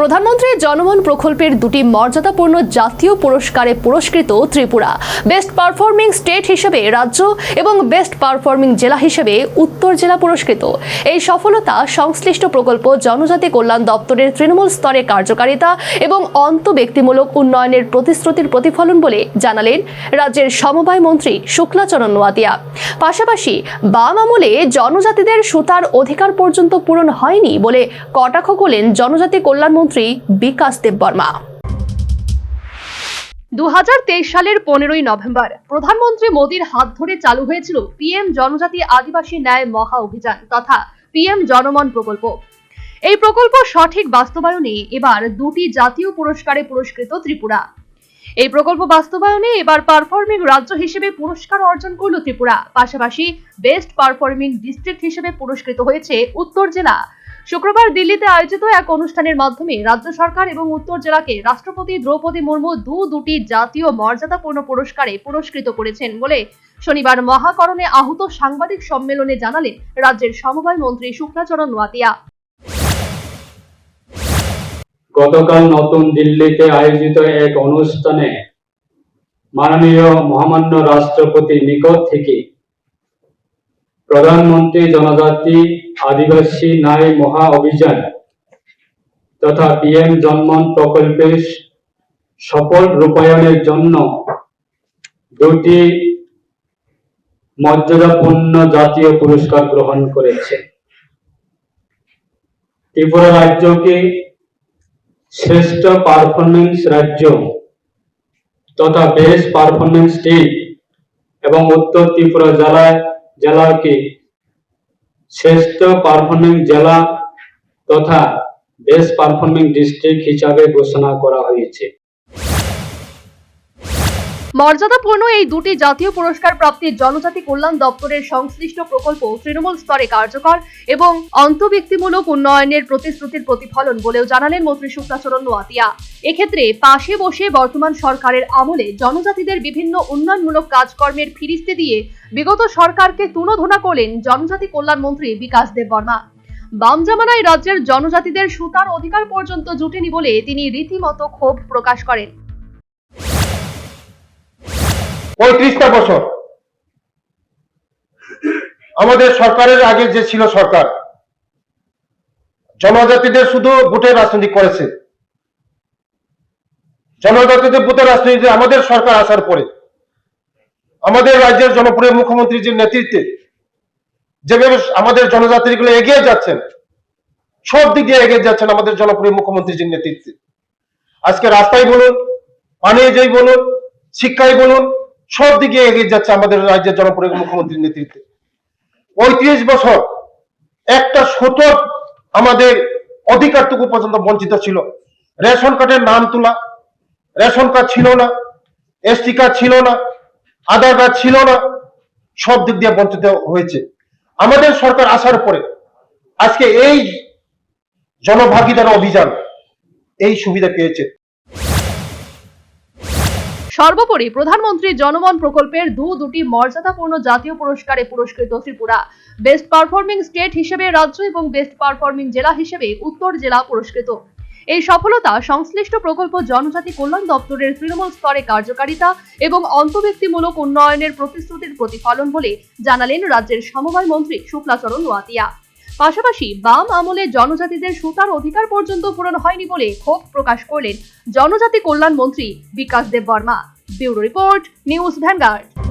প্রধানমন্ত্রী জনমন প্রকল্পের দুটি মর্যাদাপূর্ণ জাতীয় পুরস্কারে পুরস্কৃত ত্রিপুরা। বেস্ট পারফর্মিং স্টেট হিসেবে রাজ্য এবং বেস্ট পারফর্মিং জেলা হিসেবে উত্তর জেলা পুরস্কৃত। এই সফলতা সংশ্লিষ্ট প্রকল্প জনজাতি কল্যাণ দপ্তরের তৃণমূল স্তরে কার্যকারিতা এবং অন্ত ব্যক্তিমূলক উন্নয়নের প্রতিশ্রুতির প্রতিফলন বলে জানালেন রাজ্যের সমবায় মন্ত্রী শুক্লাচরণ নোয়াতিয়া পাশাপাশি বাম আমলে জনজাতিদের সুতার অধিকার পর্যন্ত পূরণ হয়নি বলে কটাক্ষ করলেন জনজাতি কল্যাণমন্ত্রী বিকাশ দেববর্মা দু সালের পনেরোই নভেম্বর প্রধানমন্ত্রী মোদীর হাত ধরে চালু হয়েছিল পিএম জনজাতি আদিবাসী ন্যায় মহা অভিযান তথা পিএম জনমন প্রকল্প। এই প্রকল্প সঠিক বাস্তবায়নে এবার দুটি জাতীয় পুরস্কারে পুরস্কৃত ত্রিপুরা। এই প্রকল্প বাস্তবায়নে এবার পারফর্মিং রাজ্য হিসেবে পুরস্কার অর্জন করল ত্রিপুরা। পাশাপাশি বেস্ট পারফর্মিং ডিস্ট্রিক্ট হিসেবে পুরস্কৃত হয়েছে উত্তর জেলা শুক্রবার দিল্লিতে আয়োজিত এক অনুষ্ঠানের মাধ্যমে রাজ্য সরকার এবং উত্তর জেলাকে রাষ্ট্রপতি দ্রৌপদী মুর্মু দু দুটি জাতীয় মর্যাদাপূর্ণ পুরস্কারে পুরস্কৃত করেছেন বলে শনিবার মহাকরণে আহত সাংবাদিক সম্মেলনে জানালেন রাজ্যের সমবায় মন্ত্রী শুক্লাচরণ নোয়াতিয়া গতকাল নতুন দিল্লিতে আয়োজিত এক অনুষ্ঠানে মাননীয় মহামান্য রাষ্ট্রপতি নিকট থেকে প্রধানমন্ত্রী জনজাতি, আদিবাসী ন্যায় মহা অভিযান তথা পিএম জন্মন প্রকল্পের সফল রূপায়ণের জন্য দুটি মর্যাদাপূর্ণ জাতীয় পুরস্কার গ্রহণ করেছে। ত্রিপুরা রাজ্যকে শ্রেষ্ঠ পারফরমেন্স রাজ্য তথা বেস্ট পারফরমেন্স স্টেট এবং উত্তর ত্রিপুরা জেলা জেলাকে শ্রেষ্ঠ পারফরমিং জেলা তথা বেস্ট পারফর্মিং ডিস্ট্রিক্ট হিসাবে ঘোষণা করা হয়েছে। মর্যাদাপূর্ণ এই দুটি জাতীয় পুরস্কার প্রাপ্তির জনজাতি কল্যাণ দপ্তরের সংশ্লিষ্ট প্রকল্প তৃণমূল স্তরে কার্যকর এবং অন্তর্ব্যক্তিমূলক উন্নয়নের প্রতিশ্রুতির প্রতিফলন বলেও জানালেন মন্ত্রী শুক্লাচরণ নোয়াতিয়া এক্ষেত্রে পাশে বসে বর্তমান সরকারের আমলে জনজাতিদের বিভিন্ন উন্নয়নমূলক কাজকর্মের ফিরিস্তি দিয়ে বিগত সরকারকে তুলোধনা করলেন জনজাতি কল্যাণ মন্ত্রী বিকাশ দেব বর্মা। বাম জামানায় রাজ্যের জনজাতিদের সুতার অধিকার পর্যন্ত জুটেনি বলে তিনি রীতিমতো ক্ষোভ প্রকাশ করেন। পঁয়ত্রিশটা বছর। আমাদের সরকারের আগে যে ছিল সরকার, জনজাতিদের শুধু ভোটের রাজনীতি করেছে। জনজাতিদের ভোটের রাজনীতি আমাদের সরকার আসার পরে, আমাদের রাজ্যের জনপ্রিয় মুখ্যমন্ত্রীর যে নেতৃত্বে যেভাবে আমাদের জনজাতিগুলো এগিয়ে যাচ্ছেন, সব দিক দিয়ে এগিয়ে যাচ্ছেন আমাদের জনপ্রিয় মুখ্যমন্ত্রীর নেতৃত্বে। আজকে রাস্তায় বলুন, পানীয় বলুন, শিক্ষায় বলুন সব দিকে এগিয়ে যাচ্ছে আমাদের রাজ্যের জনপ্রিয় মুখ্যমন্ত্রীর নেতৃত্বে। পঁয়ত্রিশ বছর একটা শতক আমাদের অধিকারটুকু পর্যন্ত বঞ্চিত ছিল। রেশন কার্ডের নাম তোলা, রেশন কার্ড ছিল না এসটি কার্ড ছিল না, আধার কার্ড ছিল না, সব দিক দিয়ে বঞ্চিত হয়েছে। আমাদের সরকার আসার পরে আজকে এই জনভাগিদার অভিযান এই সুবিধা পেয়েছে। সর্বোপরি প্রধানমন্ত্রী জনমন প্রকল্পের দু দুটি মর্যাদাপূর্ণ জাতীয় পুরস্কারে পুরস্কৃত ত্রিপুরা। বেস্ট পারফর্মিং স্টেট হিসেবে রাজ্য এবং বেস্ট পারফর্মিং জেলা হিসেবে উত্তর জেলা পুরস্কৃত। এই সফলতা সংশ্লিষ্ট প্রকল্প জনজাতি কল্যাণ দপ্তরের তৃণমূল স্তরে কার্যকারিতা এবং অন্তর্ব্যক্তিমূলক উন্নয়নের প্রতিশ্রুতির প্রতিফলন বলে জানালেন রাজ্যের সমবায় মন্ত্রী শুক্লাচরণ নোয়াতিয়া পাশাপাশি বাম আমলে জনজাতিদের সুতার অধিকার পর্যন্ত পূরণ হয়নি বলে ক্ষোভ প্রকাশ করলেন জনজাতি কল্যাণ মন্ত্রী Bikash Debbarma. Bureau report, news Vanguard.